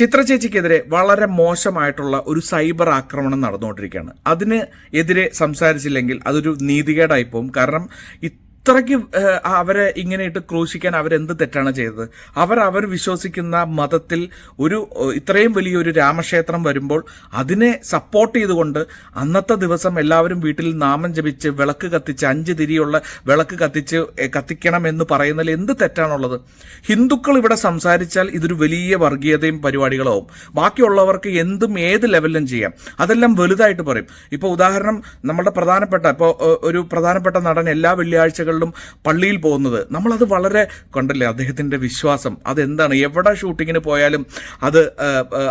ചിത്ര ചേച്ചിക്കെതിരെ വളരെ മോശമായിട്ടുള്ള ഒരു സൈബർ ആക്രമണം നടന്നുകൊണ്ടിരിക്കുകയാണ്. അതിന് എതിരെ സംസാരിച്ചില്ലെങ്കിൽ അതൊരു നീതികേടായി പോകും. കാരണം ഇത്രയ്ക്ക് അവരെ ഇങ്ങനെ ഇട്ട് ക്രൂശിക്കാൻ അവരെന്ത് തെറ്റാണ് ചെയ്തത്? അവർ അവർ വിശ്വസിക്കുന്ന മതത്തിൽ ഒരു ഇത്രയും വലിയൊരു രാമക്ഷേത്രം വരുമ്പോൾ അതിനെ സപ്പോർട്ട് ചെയ്തുകൊണ്ട് അന്നത്തെ ദിവസം എല്ലാവരും വീട്ടിൽ നാമം ജപിച്ച് വിളക്ക് കത്തിച്ച് അഞ്ച് തിരിയുള്ള വിളക്ക് കത്തിച്ച് കത്തിക്കണം എന്ന് പറയുന്നതിൽ എന്ത് തെറ്റാണുള്ളത്? ഹിന്ദുക്കൾ ഇവിടെ സംസാരിച്ചാൽ ഇതൊരു വലിയ വർഗീയതയും പരിപാടികളാവും. ബാക്കിയുള്ളവർക്ക് എന്തും ഏത് ലെവലിലും ചെയ്യാം. അതെല്ലാം വലുതായിട്ട് പറയും. ഇപ്പോൾ ഉദാഹരണം നമ്മുടെ പ്രധാനപ്പെട്ട ഇപ്പോൾ ഒരു പ്രധാനപ്പെട്ട നടൻ എല്ലാ വെള്ളിയാഴ്ചകളിലും പള്ളിയിൽ പോകുന്നത്. നമ്മളത് വളരെ കണ്ടല്ലേ അദ്ദേഹത്തിന്റെ വിശ്വാസം. അതെന്താണ്? എവിടെ ഷൂട്ടിങ്ങിന് പോയാലും അത്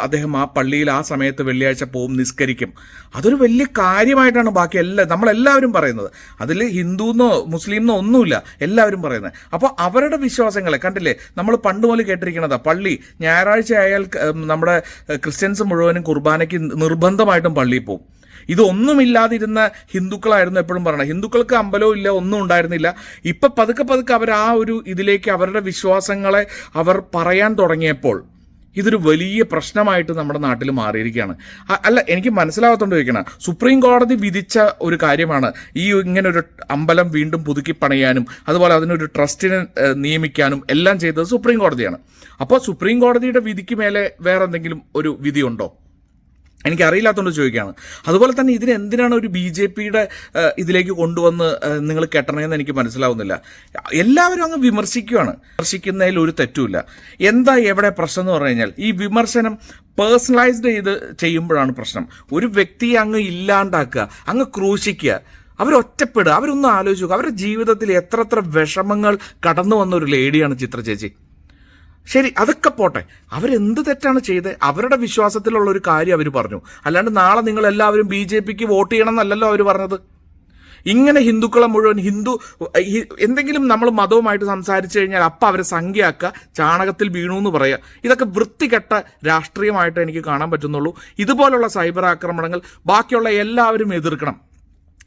അദ്ദേഹം ആ പള്ളിയിൽ ആ സമയത്ത് വെള്ളിയാഴ്ച പോവും നിസ്കരിക്കും. അതൊരു വലിയ കാര്യമായിട്ടാണ് ബാക്കി എല്ലാ നമ്മളെല്ലാവരും പറയുന്നത്. അതിൽ ഹിന്ദുന്നോ മുസ്ലിംന്നോ ഒന്നുമില്ല എല്ലാവരും പറയുന്നത്. അപ്പോൾ അവരുടെ വിശ്വാസങ്ങളെ കണ്ടില്ലേ? നമ്മൾ പണ്ട് മുതൽ കേട്ടിരിക്കണതാ പള്ളി. ഞായറാഴ്ച ആയാൽ നമ്മുടെ ക്രിസ്ത്യൻസ് മുഴുവനും കുർബാനയ്ക്ക് നിർബന്ധമായിട്ടും പള്ളിയിൽ പോകും ഇതൊന്നുമില്ലാതിരുന്ന ഹിന്ദുക്കളായിരുന്നു എപ്പോഴും പറയണം ഹിന്ദുക്കൾക്ക് അമ്പലവും ഇല്ല ഒന്നും ഉണ്ടായിരുന്നില്ല. ഇപ്പൊ പതുക്കെ പതുക്കെ അവർ ആ ഒരു ഇതിലേക്ക് അവരുടെ വിശ്വാസങ്ങളെ അവർ പറയാൻ തുടങ്ങിയപ്പോൾ ഇതൊരു വലിയ പ്രശ്നമായിട്ട് നമ്മുടെ നാട്ടിൽ മാറിയിരിക്കുകയാണ്. അല്ല എനിക്ക് മനസ്സിലാവാത്തോണ്ട് ചോദിക്കണം. സുപ്രീം കോടതി വിധിച്ച ഒരു കാര്യമാണ് ഈ ഇങ്ങനെ ഒരു അമ്പലം വീണ്ടും പുതുക്കി പണിയാനും അതുപോലെ അതിനൊരു ട്രസ്റ്റിനെ നിയമിക്കാനും എല്ലാം ചെയ്തത് സുപ്രീം കോടതിയാണ്. അപ്പോൾ സുപ്രീം കോടതിയുടെ വിധിക്ക് മേലെ വേറെ എന്തെങ്കിലും ഒരു വിധിയുണ്ടോ? എനിക്ക് അറിയില്ലാത്തതുകൊണ്ട് ചോദിക്കുകയാണ്. അതുപോലെ തന്നെ ഇതിന് എന്തിനാണ് ഒരു ബി ജെ പിയുടെ ഇതിലേക്ക് കൊണ്ടുവന്ന് നിങ്ങൾ കെട്ടണമെന്ന് എനിക്ക് മനസ്സിലാവുന്നില്ല. എല്ലാവരും അങ്ങ് വിമർശിക്കുകയാണ് വിമർശിക്കുന്നതിൽ ഒരു തെറ്റുമില്ല. എന്താ എവിടെ പ്രശ്നം എന്ന് പറഞ്ഞു കഴിഞ്ഞാൽ ഈ വിമർശനം പേഴ്സണലൈസ്ഡ് ചെയ്ത് ചെയ്യുമ്പോഴാണ് പ്രശ്നം. ഒരു വ്യക്തിയെ അങ്ങ് ഇല്ലാണ്ടാക്കുക അങ്ങ് ക്രൂശിക്കുക അവരൊറ്റപ്പെടുക അവരൊന്നും ആലോചിക്കുക അവരുടെ ജീവിതത്തിൽ എത്ര എത്ര വിഷമങ്ങൾ കടന്നു വന്ന ഒരു ലേഡിയാണ് ചിത്ര ചേച്ചി. ശരി അതൊക്കെ പോട്ടെ. അവരെന്ത് തെറ്റാണ് ചെയ്തത് അവരുടെ വിശ്വാസത്തിലുള്ള ഒരു കാര്യം അവർ പറഞ്ഞു. അല്ലാണ്ട് നാളെ നിങ്ങൾ എല്ലാവരും ബി ജെ പിക്ക് വോട്ട് ചെയ്യണം എന്നല്ലല്ലോ അവർ പറഞ്ഞത്. ഇങ്ങനെ ഹിന്ദുക്കളെ മുഴുവൻ ഹിന്ദു എന്തെങ്കിലും നമ്മൾ മതവുമായിട്ട് സംസാരിച്ചു കഴിഞ്ഞാൽ അപ്പം അവരെ സംഖ്യയാക്കുക ചാണകത്തിൽ വീണു എന്ന് പറയുക. ഇതൊക്കെ വൃത്തികെട്ട രാഷ്ട്രീയമായിട്ട് എനിക്ക് കാണാൻ പറ്റുന്നുള്ളൂ. ഇതുപോലുള്ള സൈബർ ആക്രമണങ്ങൾ ബാക്കിയുള്ള എല്ലാവരും എതിർക്കണം.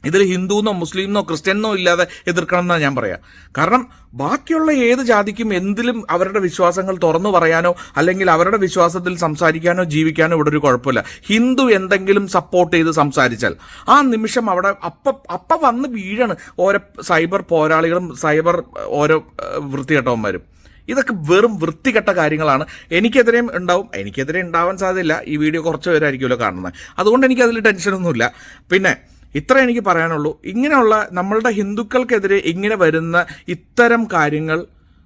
ഇതിൽ ഹിന്ദു എന്നോ മുസ്ലിം എന്നോ ക്രിസ്ത്യൻ എന്നോ ഇല്ലാതെ എതിർക്കണം എന്നാണ് ഞാൻ പറയാം. കാരണം ബാക്കിയുള്ള ഏത് ജാതിക്കും എന്തിലും അവരുടെ വിശ്വാസങ്ങൾ തുറന്നു പറയാനോ അല്ലെങ്കിൽ അവരുടെ വിശ്വാസത്തിൽ സംസാരിക്കാനോ ജീവിക്കാനോ ഇവിടെ ഒരു കുഴപ്പമില്ല. ഹിന്ദു എന്തെങ്കിലും സപ്പോർട്ട് ചെയ്ത് സംസാരിച്ചാൽ ആ നിമിഷം അവിടെ അപ്പ അപ്പ വന്ന് വീഴാണ് ഓരോ സൈബർ പോരാളികളും സൈബർ ഓരോ വൃത്തികെട്ടവന്മാരും. ഇതൊക്കെ വെറും വൃത്തികെട്ട കാര്യങ്ങളാണ്. എനിക്കെതിരെയും ഉണ്ടാവും. എനിക്കെതിരെ ഉണ്ടാവാൻ സാധ്യതയില്ല. ഈ വീഡിയോ കുറച്ച് പേരായിരിക്കുമല്ലോ കാണുന്നത്. അതുകൊണ്ട് എനിക്ക് അതിൽ ടെൻഷനൊന്നുമില്ല. പിന്നെ ഇത്ര എനിക്ക് പറയാനുള്ളൂ. ഇങ്ങനെയുള്ള നമ്മളുടെ ഹിന്ദുക്കൾക്കെതിരെ ഇങ്ങനെ വരുന്ന ഇത്തരം കാര്യങ്ങൾ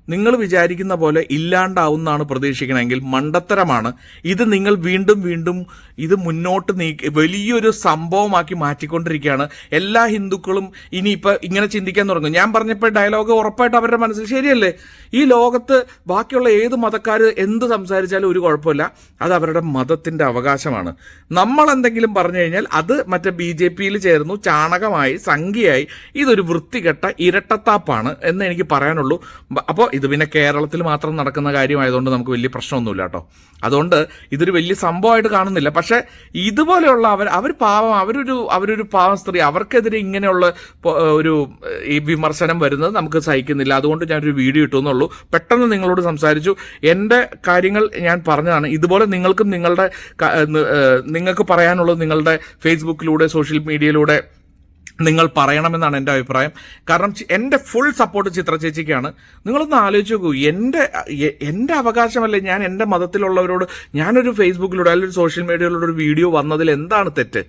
നിങ്ങൾ വിചാരിക്കുന്ന പോലെ ഇല്ലാണ്ടാവുന്നതാണ് പ്രതീക്ഷിക്കണമെങ്കിൽ മണ്ടത്തരമാണ്. ഇത് നിങ്ങൾ വീണ്ടും വീണ്ടും ഇത് മുന്നോട്ട് നീക്കി വലിയൊരു സംഭവമാക്കി മാറ്റിക്കൊണ്ടിരിക്കുകയാണ്. എല്ലാ ഹിന്ദുക്കളും ഇനിയിപ്പോൾ ഇങ്ങനെ ചിന്തിക്കാൻ തുടങ്ങും. ഞാൻ പറഞ്ഞപ്പോൾ ഡയലോഗ് ഉറപ്പായിട്ട് അവരുടെ മനസ്സിൽ ശരിയല്ലേ? ഈ ലോകത്ത് ബാക്കിയുള്ള ഏത് മതക്കാർ എന്ത് സംസാരിച്ചാലും ഒരു കുഴപ്പമില്ല. അത് അവരുടെ മതത്തിന്റെ അവകാശമാണ്. നമ്മൾ എന്തെങ്കിലും പറഞ്ഞു കഴിഞ്ഞാൽ അത് മറ്റേ ബി ജെ പിയിൽ ചേർന്നു ചാണകമായി സംഖ്യയായി ഇതൊരു വൃത്തികെട്ട ഇരട്ടത്താപ്പാണ് എന്ന് എനിക്ക് പറയാനുള്ളൂ. അപ്പോൾ ഇത് പിന്നെ കേരളത്തിൽ മാത്രം നടക്കുന്ന കാര്യമായതുകൊണ്ട് നമുക്ക് വലിയ പ്രശ്നമൊന്നുമില്ല കേട്ടോ. അതുകൊണ്ട് ഇതൊരു വലിയ സംഭവമായിട്ട് കാണുന്നില്ല. പക്ഷേ ഇതുപോലെയുള്ള അവർ അവർ പാവം അവരൊരു അവരൊരു പാവം സ്ത്രീ അവർക്കെതിരെ ഇങ്ങനെയുള്ള ഒരു ഈ വിമർശനം വരുന്നത് നമുക്ക് സഹിക്കുന്നില്ല. അതുകൊണ്ട് ഞാനൊരു വീഡിയോ ഇട്ടു എന്നുള്ളൂ. പെട്ടെന്ന് നിങ്ങളോട് സംസാരിച്ചു. എന്റെ കാര്യങ്ങൾ ഞാൻ പറഞ്ഞതാണ്. ഇതുപോലെ നിങ്ങൾക്കും നിങ്ങളുടെ നിങ്ങൾക്ക് പറയാനുള്ളത് നിങ്ങളുടെ ഫേസ്ബുക്കിലൂടെ സോഷ്യൽ മീഡിയയിലൂടെ നിങ്ങൾ പറയണമെന്നാണ് എന്റെ അഭിപ്രായം. കാരണം എന്റെ ഫുൾ സപ്പോർട്ട് ചിത്ര ചേച്ചിക്കാണ്. നിങ്ങളൊന്ന് ആലോചിച്ച് നോക്കൂ. എന്റെ എന്റെ അവകാശമല്ലേ ഞാൻ എന്റെ മതത്തിലുള്ളവരോട് ഞാനൊരു ഫേസ്ബുക്കിലൂടെ അല്ലെങ്കിൽ സോഷ്യൽ മീഡിയയിലൂടെ ഒരു വീഡിയോ വന്നതിൽ എന്താണ് തെറ്റ്?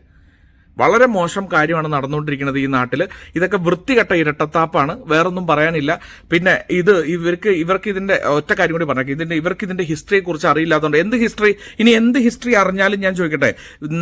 വളരെ മോശം കാര്യമാണ് നടന്നുകൊണ്ടിരിക്കുന്നത് ഈ നാട്ടിൽ ഇതൊക്കെ വൃത്തികെട്ട ഇരട്ടത്താപ്പാണ്. വേറൊന്നും പറയാനില്ല. പിന്നെ ഇത് ഇവർക്ക് ഇവർക്ക് ഇതിന്റെ ഒറ്റ കാര്യം കൂടി പറഞ്ഞു ഇതിന്റെ ഇവർക്ക് ഇതിന്റെ ഹിസ്റ്ററിയെ കുറിച്ച് അറിയില്ലാത്തതുകൊണ്ട് എന്ത് ഹിസ്റ്ററി ഇനി എന്ത് ഹിസ്റ്ററി അറിഞ്ഞാലും ഞാൻ ചോദിക്കട്ടെ.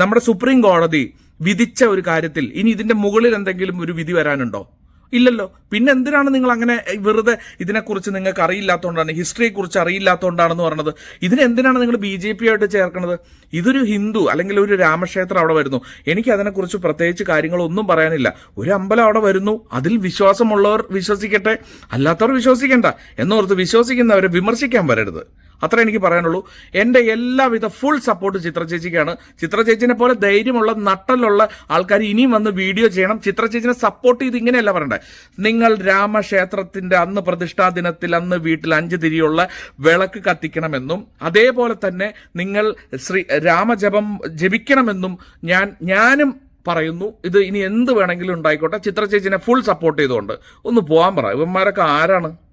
നമ്മുടെ സുപ്രീം കോടതി വിധിച്ച ഒരു കാര്യത്തിൽ ഇനി ഇതിന്റെ മുകളിൽ എന്തെങ്കിലും ഒരു വിധി വരാനുണ്ടോ? ഇല്ലല്ലോ. പിന്നെ എന്തിനാണ് നിങ്ങൾ അങ്ങനെ വെറുതെ ഇതിനെക്കുറിച്ച് നിങ്ങൾക്ക് അറിയില്ലാത്തതുകൊണ്ടാണ് ഹിസ്റ്ററിയെ കുറിച്ച് അറിയില്ലാത്തതുകൊണ്ടാണെന്ന് പറഞ്ഞത്? ഇതിന് എന്തിനാണ് നിങ്ങൾ ബി ജെ പി ആയിട്ട് ചേർക്കുന്നത് ഇതൊരു ഹിന്ദു അല്ലെങ്കിൽ ഒരു രാമക്ഷേത്രം അവിടെ വരുന്നു. എനിക്ക് അതിനെക്കുറിച്ച് പ്രത്യേകിച്ച് കാര്യങ്ങളൊന്നും പറയാനില്ല. ഒരു അമ്പലം അവിടെ വരുന്നു. അതിൽ വിശ്വാസമുള്ളവർ വിശ്വസിക്കട്ടെ. അല്ലാത്തവർ വിശ്വസിക്കേണ്ട. എന്നോർത്ത് വിശ്വസിക്കുന്നവരെ വിമർശിക്കാൻ വരരുത്. അത്ര എനിക്ക് പറയാനുള്ളൂ. എന്റെ എല്ലാവിധ ഫുൾ സപ്പോർട്ട് ചിത്ര ചേച്ചിക്കാണ്. ചിത്ര ചേച്ചിനെ പോലെ ധൈര്യമുള്ള നട്ടലുള്ള ആൾക്കാർ ഇനിയും വന്ന് വീഡിയോ ചെയ്യണം. ചിത്ര ചേച്ചിനെ സപ്പോർട്ട് ചെയ്ത് ഇങ്ങനെയല്ല പറയണ്ടേ. നിങ്ങൾ രാമക്ഷേത്രത്തിന്റെ അന്ന് പ്രതിഷ്ഠാ ദിനത്തിൽ അന്ന് വീട്ടിൽ അഞ്ച് തിരിയുള്ള വിളക്ക് കത്തിക്കണമെന്നും അതേപോലെ തന്നെ നിങ്ങൾ ശ്രീ രാമജപം ജപിക്കണമെന്നും ഞാൻ ഞാനും പറയുന്നു. ഇത് ഇനി എന്ത് വേണമെങ്കിലും ഉണ്ടായിക്കോട്ടെ. ചിത്ര ചേച്ചിനെ ഫുൾ സപ്പോർട്ട് ചെയ്തുകൊണ്ട്. ഒന്ന് പോകാൻ പറ. ഇവന്മാരൊക്കെ ആരാണ്?